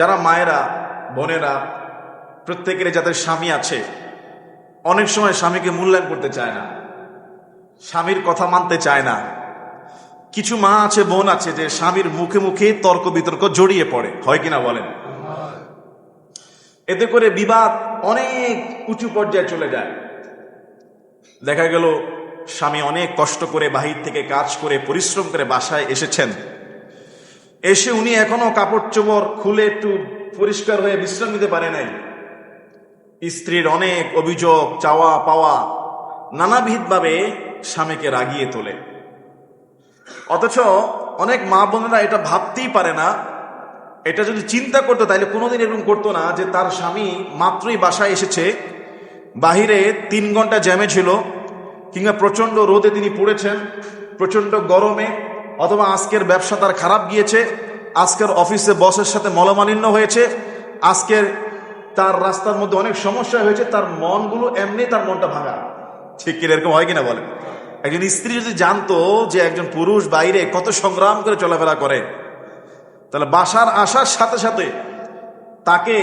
যারা মায়েরা, বোনেরা, প্রত্যেকের যাদের স্বামী আছে, অনেক সময় স্বামীকে মূল্যায়ন করতে চায় না, স্বামীর কথা মানতে চায় না। কিছু মা আছে, বোন আছে, যে স্বামীর মুখে মুখে তর্ক বিতর্ক জড়িয়ে পড়ে। হয় কিনা বলেন? এতে করে বিবাদ অনেক উঁচু পর্যায়ে চলে যায়। দেখা গেল, স্বামী অনেক কষ্ট করে বাহির থেকে কাজ করে, পরিশ্রম করে বাসায় এসেছেন। এসে উনি এখনও কাপড় চোপড় খুলে একটু পরিষ্কার হয়ে বিশ্রাম নিতে পারে নাই। স্ত্রীর অনেক অভিযোগ, চাওয়া, পাওয়া নানাবিধভাবে স্বামীকে রাগিয়ে তোলে। অথচ অনেক মা বোনেরা এটা ভাবতেই পারে না। এটা যদি চিন্তা করতো, তাহলে কোনোদিন এরকম করতো না যে তার স্বামী মাত্রই বাসায় এসেছে, বাহিরে তিন ঘণ্টা জ্যামে ছিল, কিংবা প্রচণ্ড রোদে তিনি পড়েছেন প্রচণ্ড গরমে অথবা আজকের ব্যবসা তার খারাপ গিয়েছে, আজকের অফিসে বসের সাথে মলমালিন্য হয়েছে, আজকের তার রাস্তার মধ্যে অনেক সমস্যা হয়েছে, তার মনগুলো এমনি তার মনটা ভাঙা। ঠিক কিনা এরকম হয় কিনা বলেন? একজন স্ত্রী যদি জানতো যে একজন পুরুষ বাইরে কত সংগ্রাম করে চলাফেরা করে, তাহলে বাসার আসার সাথে সাথে তাকে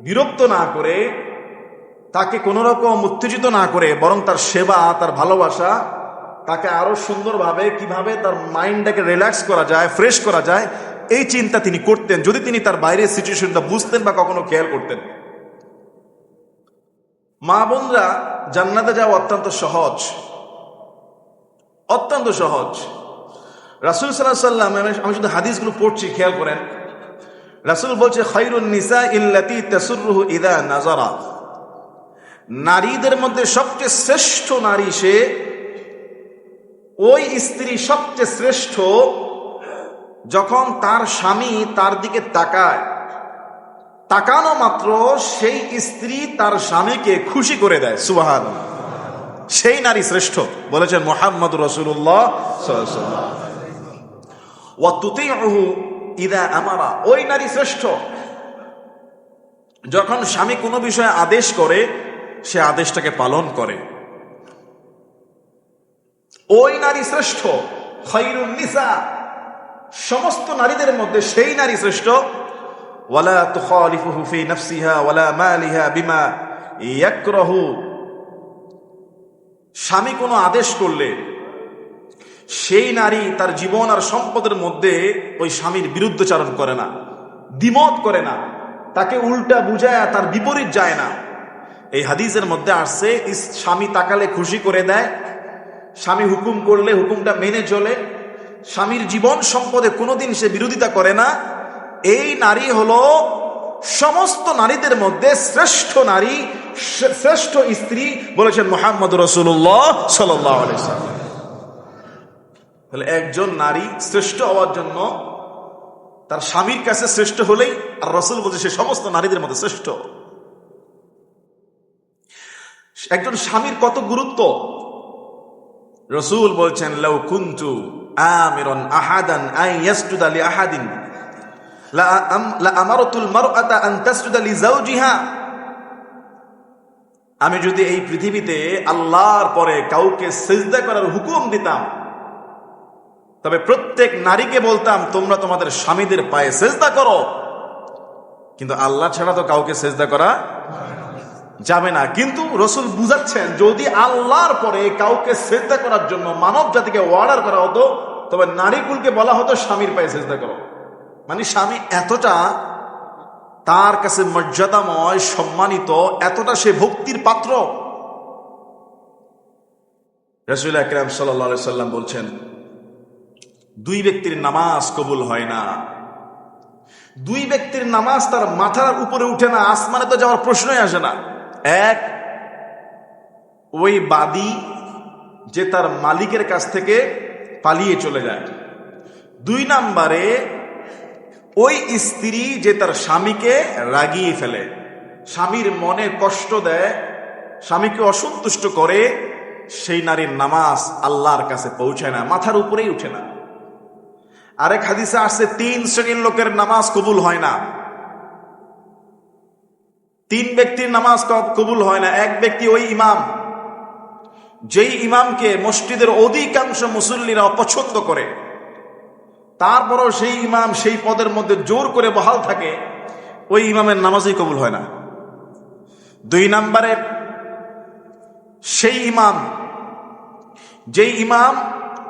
বিরক্ত না করে, তাকে কোনো রকম উত্তেজিত না করে, বরং তার সেবা, তার ভালোবাসা তাকে আরও সুন্দরভাবে কীভাবে তার মাইন্ডটাকে রিল্যাক্স করা যায় ফ্রেশ করা যায়, এই চিন্তা তিনি করতেন। যদি তিনি তার বাইরের সিচুয়েশনটা বুঝতেন বা কখনো খেয়াল করতেন। মা বোনরা জান্নাতে যাওয়া অত্যন্ত সহজ। অত্যন্ত সহজ। রাসুল সাল্লাহ সাল্লাম আমি শুধু হাদিসগুলো পড়ছি, খেয়াল করেন। রাসুল বলছে খৈরুন নিসা ইল্লাতি তেসুরুহু ইদা নাজারা নারীদের মধ্যে সবচেয়ে শ্রেষ্ঠ নারী সে ওই স্ত্রী সবচেয়ে শ্রেষ্ঠ যখন তার স্বামী তার দিকে তাকায়। তাকানো মাত্র সেই স্ত্রী তার স্বামীকে খুশি করে দেয় সুবাহান সেই নারী শ্রেষ্ঠ, বলেছেন মোহাম্মদ রসুল্লাহ আমারা, ওই নারী শ্রেষ্ঠ, যখন স্বামী কোনো বিষয়ে আদেশ করে, সে আদেশটাকে পালন করে। ওই নারী শ্রেষ্ঠ খৈরুন নিসা। সমস্ত নারীদের মধ্যে সেই নারী শ্রেষ্ঠ। ওয়ালা তুখালিফুহু ফি নাফসিহা ওয়ালা মালিহা বিমা ইয়াকরাহু। স্বামী কোনো আদেশ করলে সেই নারী তার জীবন আর সম্পদের মধ্যে ওই স্বামীর বিরুদ্ধচারণ করে না, দ্বিমত করে না, তাকে উল্টা বুঝায় তার বিপরীত যায় না। এই হাদিসের মধ্যে আসছে স্বামী তাকালে খুশি করে দেয় স্বামী হুকুম করলে হুকুমটা মেনে চলে, স্বামীর জীবন সম্পদে কোনোদিন সে বিরোধিতা করে না। এই নারী হলো সমস্ত নারীদের মধ্যে শ্রেষ্ঠ নারী শ্রেষ্ঠ স্ত্রী বলেছেন মোহাম্মদ রসুল্লাহ সাল্লাহ তাহলে একজন নারী শ্রেষ্ঠ হওয়ার জন্য তার স্বামীর কাছে শ্রেষ্ঠ হলেই আর রসুল বলছে সে সমস্ত নারীদের মধ্যে শ্রেষ্ঠ। একজন স্বামীর কত গুরুত্ব? রসুল বলছেন লৌ কুন্তু আমিরন আহাদান আই ইয়াসজুদ আলি আহাদিন। লা আম- লা আমারতুল মারআতা আন তাসজুদ আলি যাওজিহা। আমি যদি এই পৃথিবীতে আল্লাহর পরে কাউকে সেজদা করার হুকুম দিতাম, তবে প্রত্যেক নারীকে বলতাম, তোমরা তোমাদের স্বামীদের পায়ে সেজদা করো। কিন্তু আল্লাহ ছাড়া তো কাউকে সেজদা করা যাবে না। কিন্তু রসুল বুঝাচ্ছেন, যদি আল্লাহর পরে কাউকে সেজদা করার জন্য মানব জাতিকে অর্ডার করা হতো, তবে নারীকুলকে বলা হতো, স্বামীর পায়ে সেজদা করো। মানে স্বামী এতটা তার কাছে মর্যাদাময়, সম্মানিত, এতটা সে ভক্তির পাত্র। রসুল আকরাম সাল্লা সাল্লাম বলছেন, দুই ব্যক্তির নামাজ কবুল হয় না। দুই ব্যক্তির নামাজ তার মাথার উপরে উঠে না, আসমানে তো যাওয়ার প্রশ্নই আসে না। এক, ওই বাদী যে তার মালিকের কাছ থেকে পালিয়ে চলে যায়। দুই নাম্বারে, ওই স্ত্রী যে তার স্বামীকে রাগিয়ে ফেলে, স্বামীর মনে কষ্ট দেয়, স্বামীকে অসন্তুষ্ট করে, সেই নারীর নামাজ আল্লাহর কাছে পৌঁছায় না, মাথার উপরেই উঠে না। আরেক হাদিসে আসছে, তিন শ্রেণির লোকের নামাজ কবুল হয় না। তিন ব্যক্তির নামাজ কবুল হয় না, এক ব্যক্তি ওই ইমাম। যেই ইমামকে মসজিদের অধিকাংশ মুসল্লিরা অপছন্দ করে, তারপরও সেই ইমাম সেই পদের মধ্যে জোর করে বহাল থাকে, ওই ইমামের নামাজই কবুল হয় না। দুই নম্বরে, সেই ইমাম, যেই ইমাম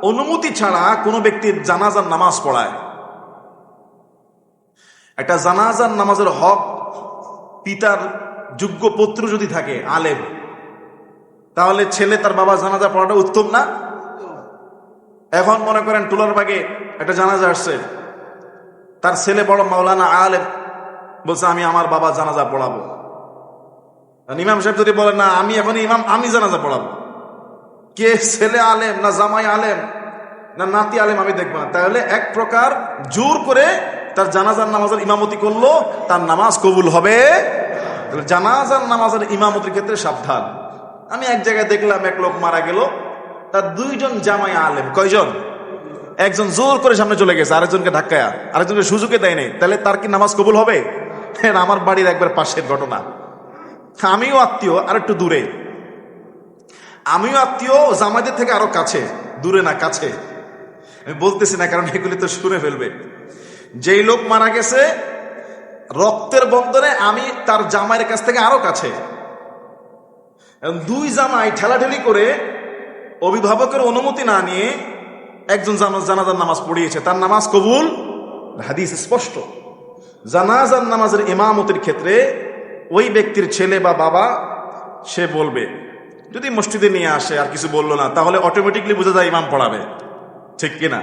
অনুমতি ছাড়া কোনো ব্যক্তির জানাজার নামাজ পড়ায়। একটা জানাজার নামাজের হক পিতার যোগ্য পুত্র যদি থাকে, আলেম, তাহলে ছেলে তার বাবা জানাজা পড়াটা উত্তম না? এখন মনে করেন টুলার বাগে একটা জানাজা আসছে। তার ছেলে বড় মাওলানা আলেম বলছে, আমি আমার বাবা জানাজা পড়াবো। ইমাম সাহেব যদি বলেন না, আমি এখন ইমাম, আমি জানাজা পড়াবো। কে? ছেলে আলেম না জামাই আলেম না নাতি আলেম আমি দেখব না। তাহলে এক প্রকার জোর করে তার জানাজার নামাজের ইমামতি করল, তার নামাজ কবুল হবে। জানাজার নামাজের ইমামতির ক্ষেত্রে সাবধান। আমি এক জায়গায় দেখলাম এক লোক মারা গেল, তার দুইজন জামাই আলেম। কয়জন? একজন জোর করে সামনে চলে গেছে, আরেকজনকে ধাক্কায়া, আরেকজনকে সুযোগে দেয় তাহলে তার কি নামাজ কবুল হবে? হ্যাঁ আমার বাড়ির একবার পাশের ঘটনা। আমিও আত্মীয়, আর একটু দূরে। আমিও আত্মীয়, জামাইদের থেকে আরও কাছে। দূরে না, কাছে। আমি বলতেছি না, কারণ এগুলি তো শুনে ফেলবে। যেই লোক মারা গেছে, রক্তের বন্ধনে আমি তার জামাইয়ের কাছ থেকে আরও কাছে। দুই জামাই ঠেলাঠেলি করে অভিভাবকের অনুমতি না নিয়ে একজন জানা- জানাজার নামাজ পড়িয়েছে। তার নামাজ কবুল? হাদিস স্পষ্ট। জানাজার নামাজের ইমামতির ক্ষেত্রে ওই ব্যক্তির ছেলে বা বাবা, সে বলবে, যদি মসজিদে নিয়ে আসে, আর কিছু বলল না, তাহলে অটোমেটিকলি বোঝা যায় ইমাম পড়াবে। ঠিক কিনা?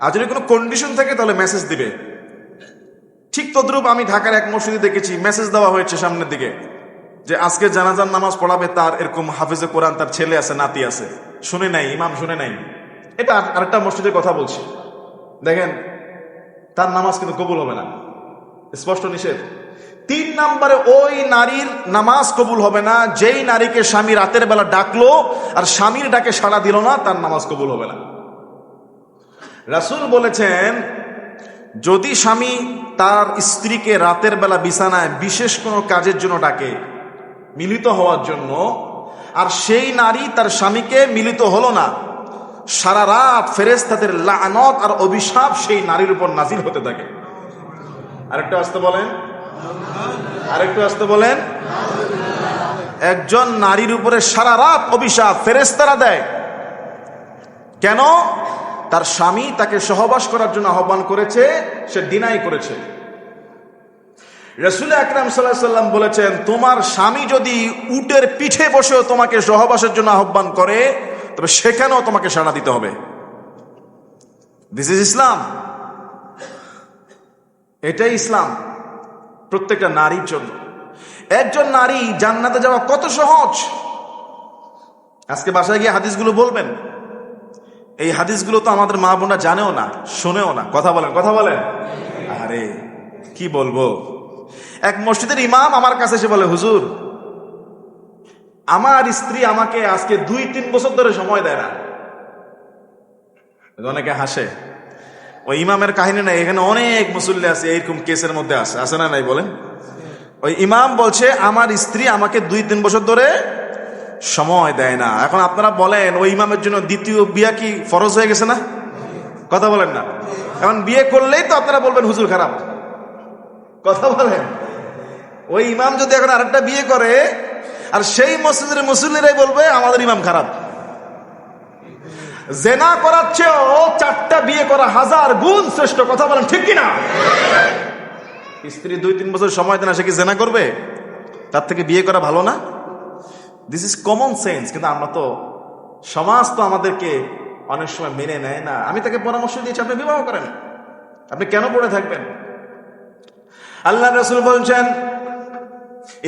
আর যদি কোনো কন্ডিশন থাকে, তাহলে মেসেজ দিবে। ঠিক তদ্রুপ আমি ঢাকার এক মসজিদে দেখেছি। মেসেজ দেওয়া হয়েছে সামনের দিকে যে আজকে জানাজার নামাজ পড়াবে তার এরকম হাফিজে কোরআন, তার ছেলে আছে, নাতি আছে। শুনে নাই, ইমাম শুনে নাই। এটা আরেকটা মসজিদের কথা বলছি। দেখেন, তার নামাজ কিন্তু কবুল হবে না। স্পষ্ট নিষেধ। তিন নম্বরে ওই নারীর নামাজ কবুল হবে না, যেই নারীকে স্বামী রাতের বেলা ডাকলো আর স্বামীর ডাকে সাড়া দিল না, তার নামাজ কবুল হবে না। রাসূল বলেছেন যদি স্বামী তার স্ত্রীকে রাতের বেলা বিছানায় বিশেষ কোনো কাজের জন্য ডাকে, মিলিত হওয়ার জন্য, আর সেই নারী তার স্বামীকে মিলিত হলো না, সারা রাত ফেরেস্তাদের লানত আর অভিশাপ সেই নারীর উপর নাজিল হতে থাকে। আরেকটু আসতে বলেন। আরেকটু আসতে বলেন। একজন নারীর উপরে সারা রাত অভিশাপ ফেরেস্তারা দেয়। কেন? তার স্বামী তাকে সহবাস করার জন্য আহ্বান করেছে, সে ডিনাই করেছে। রসুল আকরাম সাল্লাহ সাল্লাম বলেছেন, তোমার স্বামী যদি উটের পিঠে বসেও তোমাকে সহবাসের জন্য আহ্বান করে, তবে সেখানেও তোমাকে সাড়া দিতে হবে। দিস ইজ ইসলাম এটাই ইসলাম, প্রত্যেকটা নারীর জন্য। একজন নারী জান্নাতে যাওয়া কত সহজ? আজকে বাসায় গিয়ে হাদিসগুলো বলবেন। এই হাদিসগুলো তো আমাদের মা বোনরা জানেও না, শোনেও না। কথা বলেন কথা বলেন। আরে, কি বলব? এক মসজিদের ইমাম আমার কাছে এসে বলে, হুজুর, আমার স্ত্রী আমাকে আজকে দুই, তিন বছর ধরে সময় দেয় না। অনেকে হাসে। ওই ইমামের কাহিনী নাই, এখানে অনেক মুসল্লি আছে, এইরকম কেসের মধ্যে আছে। আছে না নাই, বলেন? ওই ইমাম বলছে, আমার স্ত্রী আমাকে দুই, তিন বছর ধরে সময় দেয় না। এখন আপনারা বলেন, ওই ইমামের জন্য দ্বিতীয় বিয়া কি ফরজ হয়ে গেছে না? কথা বলেন না। এখন বিয়ে করলেই তো আপনারা বলবেন, হুজুর খারাপ। কথা বলেন। ওই ইমাম যদি এখন আরেকটা বিয়ে করে, আর সেই মসজিদের মুসল্লিরাই বলবে, আমাদের ইমাম খারাপ। জেনা করার চেয়েও চারটা বিয়ে করা হাজার গুণ শ্রেষ্ঠ। কথা বলেন, ঠিক কিনা? স্ত্রী দুই তিন বছর সময় দেন সে কি জেনা করবে? তার থেকে বিয়ে করা ভালো না? দিস ইজ কমন সেন্স কিন্তু আমরা তো সমাজ তো আমাদেরকে অনেক সময় মেনে নেয় না। আমি তাকে পরামর্শ দিয়েছি, আপনি বিবাহ করেন। আপনি কেন পড়ে থাকবেন? আল্লাহ রসুল বলছেন,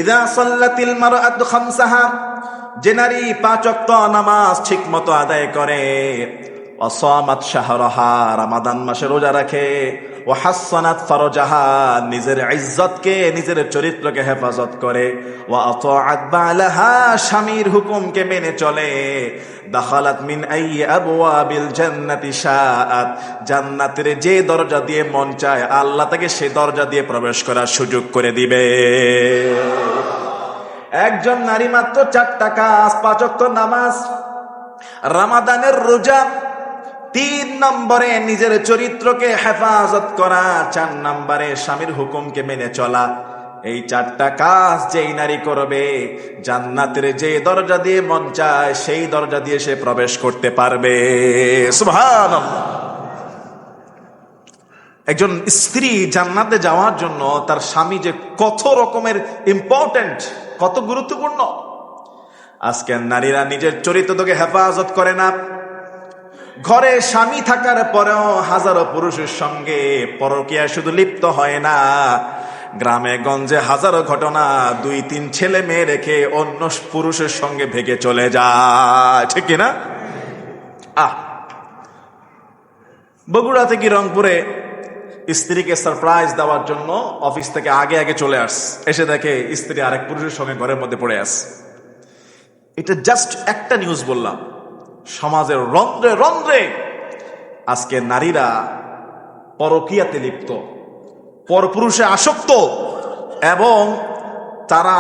ইদা সাল্লাতিল মারআতু খামসাহা যে নারী পাঁচ ওয়াক্ত নামাজ ঠিক মতো আদায় করে, অসামাত শাহরহা রামাদান মাসে রোজা রাখে ও হাসানাত ফরজাহা, নিজের ইজ্জতকে, নিজের চরিত্রকে হেফাজত করে। ও আতাআত বালাহা, স্বামীর হুকুমকে মেনে চলে। দাখালাত মিন আই আবওয়াবিল জান্নাতি শাআত, জান্নাতের যে দরজা দিয়ে মন চায়, আল্লাহ তাকে সেই দরজা দিয়ে প্রবেশ করার সুযোগ করে দিবে। একজন নারী মাত্র চারটা কাজ পাঁচক্ত নামাজ, রামাদানের রোজা তিন নম্বরে নিজের চরিত্রকে হেফাজত করা, চার নম্বরে স্বামীর হুকুমকে মেনে চলা। এই চারটা কাজ যেই নারী করবে, জান্নাতের যে দরজা দিয়ে মন চায়, সেই দরজা দিয়ে সে প্রবেশ করতে পারবে। একজন স্ত্রী জান্নাতে যাওয়ার জন্য তার স্বামী যে কত রকমের ইম্পর্টেন্ট কত গুরুত্বপূর্ণ, আজকের নারীরা নিজের চরিত্রকে হেফাজত করে না। ঘরে স্বামী থাকার পরেও হাজারো পুরুষের সঙ্গে পরকিয়া শুধু লিপ্ত হয় না। গ্রামে, গঞ্জে হাজারো ঘটনা দুই, তিন ছেলে মেয়ে রেখে অন্য পুরুষের সঙ্গে ভেগে চলে যায়। ঠিক কিনা? আহ! বগুড়া থেকে রংপুরে স্ত্রীকে সারপ্রাইজ দেওয়ার জন্য অফিস থেকে আগে আগে চলে আস। এসে দেখে স্ত্রী আরেক পুরুষের সঙ্গে ঘরের মধ্যে পড়ে আস। এটা জাস্ট একটা নিউজ বললাম। সমাজের রন্ধ্রে রন্ধ্রে আজকে নারীরা পরকিয়াতে লিপ্ত, পরপুরুষে আসক্ত এবং তারা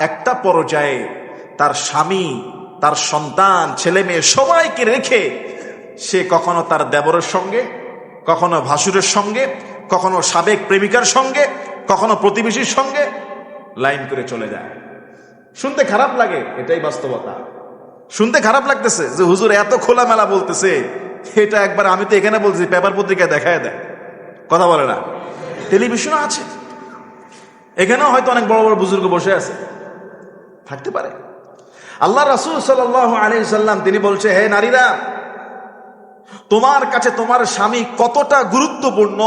একটা পর্যায়ে তার স্বামী, তার সন্তান, ছেলে মেয়ে সবাইকে রেখে সে কখনো তার দেবরের সঙ্গে, কখনো ভাসুরের সঙ্গে, কখনো সাবেক প্রেমিকার সঙ্গে, কখনো প্রতিবেশীর সঙ্গে লাইন করে চলে যায়। শুনতে খারাপ লাগে, এটাই বাস্তবতা। শুনতে খারাপ লাগতেছে যে হুজুর এত খোলামেলা বলতেছে। এটা একবার আমি তো এখানে বলছি পেপার পত্রিকায় দেখায় দেয় কথা বলে না। টেলিভিশনও আছে। এখানেও হয়তো অনেক বড় বড় বুজুর্গ বসে আছে। থাকতে পারে। আল্লাহ রাসুল সাল আলী সাল্লাম তিনি বলছে, হে নারীরা, তোমার কাছে তোমার স্বামী কতটা গুরুত্বপূর্ণ?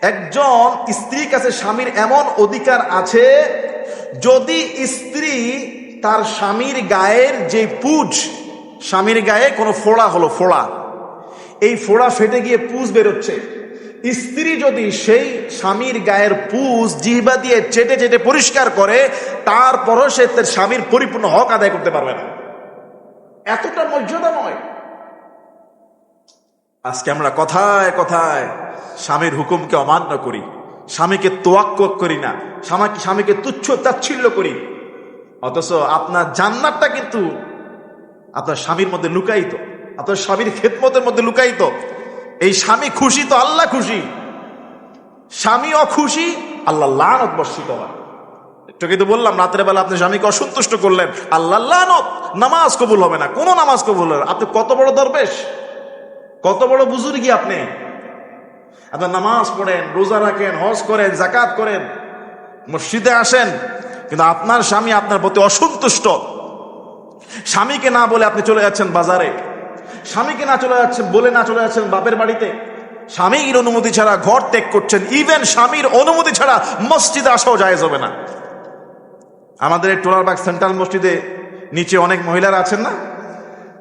একজন স্ত্রীর কাছে স্বামীর এমন অধিকার আছে, যদি স্ত্রী তার স্বামীর গায়ের যে পুজ, স্বামীর গায়ে কোনো ফোড়া হলো, ফোড়া। এই ফোড়া ফেটে গিয়ে পুজ বেরোচ্ছে। স্ত্রী যদি সেই স্বামীর গায়ের পুজ জিহবা দিয়ে চেটে চেটে পরিষ্কার করে, তারপরও সে তার স্বামীর পরিপূর্ণ হক আদায় করতে পারবে না। এতটা মর্যাদা নয়। আজকে আমরা কথায় কথায় স্বামীর হুকুমকে অমান্য করি, স্বামীকে তোয়াক্ক করি না স্বামীকে তুচ্ছ তাচ্ছিল্য করি। অথচ আপনার জান্নাতটা কিন্তু আপনার স্বামীর মধ্যে লুকাইত আপনার স্বামীর খেদমতের মধ্যে লুকাইত এই স্বামী খুশি তো আল্লাহ খুশি। স্বামী অখুশি আল্লাহ লানত বর্ষিত হয়। একটু কিন্তু বললাম, রাতের বেলা আপনি স্বামীকে অসন্তুষ্ট করলেন, আল্লাহ লানত, নামাজ কবুল হবে না, কোনো নামাজ কবুল হবে। আপনি কত বড় দরবেশ, কত বড় বুজুর্গি আপনি। আপনার নামাজ পড়েন, রোজা রাখেন, হজ করেন জাকাত করেন, মসজিদে আসেন কিন্তু আপনার স্বামী আপনার প্রতি অসন্তুষ্ট। স্বামীকে না বলে আপনি চলে যাচ্ছেন বাজারে। স্বামীকে না চলে যাচ্ছেন, বলে না চলে যাচ্ছেন বাপের বাড়িতে। স্বামীর অনুমতি ছাড়া ঘর ত্যাগ করছেন ইভেন স্বামীর অনুমতি ছাড়া মসজিদে আসাও যায় যাবে না। আমাদের এই টোলারবাগ সেন্ট্রাল মসজিদে নিচে অনেক মহিলারা আছেন না?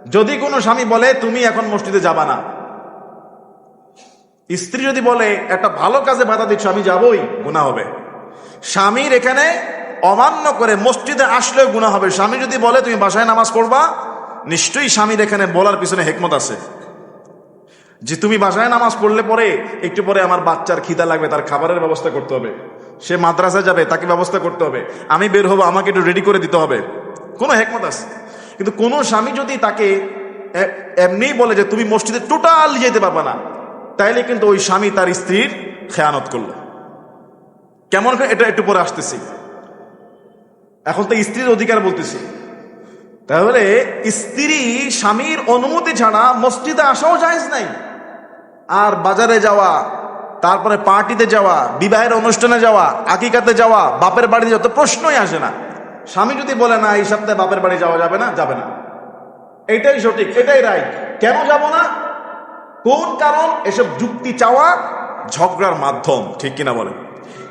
যদি কোনো স্বামী বলে, তুমি এখন মসজিদে যাবা না। স্ত্রী যদি বলে, একটা ভালো কাজে বাধা দিচ্ছ, আমি যাবই গুণা হবে। স্বামীর এখানে অমান্য করে মসজিদে আসলেও গুণা হবে। স্বামী যদি বলে, তুমি বাসায় নামাজ পড়বা? নিশ্চয়ই স্বামীর এখানে বলার পিছনে হেকমত আছে। যে তুমি বাসায় নামাজ পড়লে পরে একটু পরে আমার বাচ্চার খিদা লাগবে, তার খাবারের ব্যবস্থা করতে হবে। সে মাদ্রাসায় যাবে, তাকে ব্যবস্থা করতে হবে। আমি বের হব, আমাকে একটু রেডি করে দিতে হবে। কোনো হেকমত আছে? কিন্তু কোনো স্বামী যদি তাকে এ- এমনিই বলে যে, তুমি মসজিদে টোটাল যেতে পারবে না, তাইলে কিন্তু ওই স্বামী তার স্ত্রীর খেয়ানত করল। কেমন এটা একটু পরে আসতেছি। এখন তো স্ত্রীর অধিকার বলতেছি। তাহলে স্ত্রী স্বামীর অনুমতি ছাড়া মসজিদে আসাও জায়েজ নাই। আর বাজারে যাওয়া, তারপরে পার্টিতে যাওয়া, বিবাহের অনুষ্ঠানে যাওয়া, আকিকাতে যাওয়া, বাপের বাড়িতে যত প্রশ্নই আসে না। স্বামী যদি বলে, না, এই সপ্তাহে বাপের বাড়ি যাওয়া যাবে না যাবে না। এটাই সঠিক, এটাই রাইট। কেন যাব না? কোন কারণ? এসব যুক্তি চাওয়া ঝগড়ার মাধ্যম, ঠিক কিনা বলে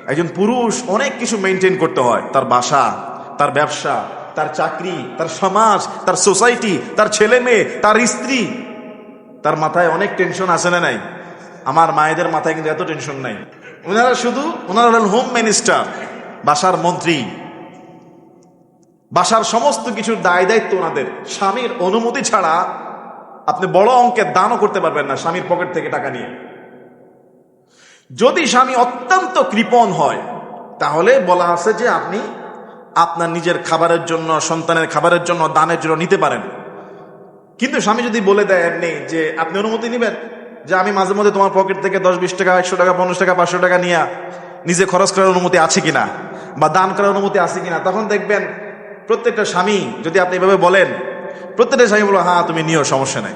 একজন পুরুষ অনেক কিছু মেনটেন করতে হয়, তার বাসা তার ব্যবসা, তার চাকরি, তার সমাজ, তার সোসাইটি, তার ছেলে মেয়ে, তার স্ত্রী। তার মাথায় অনেক টেনশন আছে না নাই? আমার মায়েদের মাথায় কিন্তু এত টেনশন নাই। ওনারা শুধু ওনারা হলেন হোম মিনিস্টার বাসার মন্ত্রী। বাসার সমস্ত কিছুর দায় দায়িত্ব ওনাদের। স্বামীর অনুমতি ছাড়া আপনি বড় অঙ্কের দানও করতে পারবেন না স্বামীর পকেট থেকে টাকা নিয়ে। যদি স্বামী অত্যন্ত কৃপণ হয়, তাহলে বলা আছে যে আপনি আপনার নিজের খাবারের জন্য, সন্তানের খাবারের জন্য, দানের জন্য নিতে পারেন। কিন্তু স্বামী যদি বলে দেয় এমনি যে, আপনি অনুমতি নেবেন যে আমি মাঝে মধ্যে তোমার পকেট থেকে দশ বিশ টাকা, একশো টাকা, পঞ্চাশ টাকা, পাঁচশো টাকা নিয়ে নিজে খরচ করার অনুমতি আছে কিনা বা দান করার অনুমতি আছে কিনা? তখন দেখবেন প্রত্যেকটা স্বামী যদি আপনি এভাবে বলেন, প্রত্যেকটা স্বামী বলব হ্যাঁ তুমি নিও, সমস্যা নাই।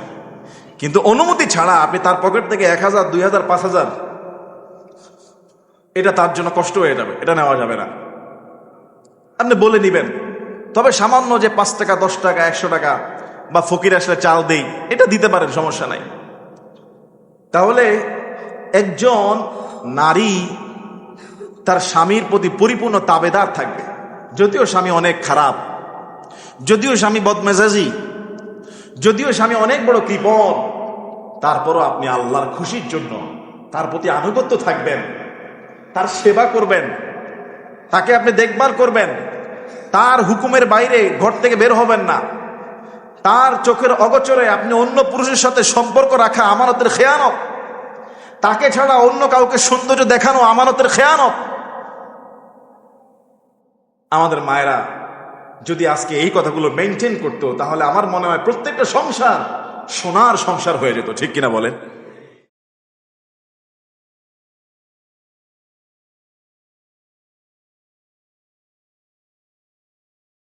কিন্তু অনুমতি ছাড়া আপনি তার পকেট থেকে এক হাজার, দুই হাজার, পাঁচ হাজার, এটা তার জন্য কষ্ট হয়ে যাবে, এটা নেওয়া যাবে না। আপনি বলে নিবেন। তবে সামান্য যে পাঁচ টাকা, দশ টাকা, একশো টাকা বা ফকির আসলে চাল দেই, এটা দিতে পারেন, সমস্যা নাই। তাহলে একজন নারী তার স্বামীর প্রতি পরিপূর্ণ তাবেদার থাকবে। যদিও স্বামী অনেক খারাপ, যদিও স্বামী বদমেজাজি, যদিও স্বামী অনেক বড় কৃপণ, তারপরও আপনি আল্লাহর খুশির জন্য তার প্রতি আনুগত্য থাকবেন, তার সেবা করবেন। তাকে আপনি দেখভাল করবেন। তার হুকুমের বাইরে ঘর থেকে বের হবেন না। তার চোখের অগচরে আপনি অন্য পুরুষের সাথে সম্পর্ক রাখা আমানতের খেয়ানত। তাকে ছাড়া অন্য কাউকে সৌন্দর্য দেখানো আমানতের খেয়ানত। আমাদের মায়েরা যদি আজকে এই কথাগুলো মেনটেন করতো, তাহলে আমার মনে হয় প্রত্যেকটা সংসার সোনার সংসার হয়ে যেত, ঠিক কিনা বলেন?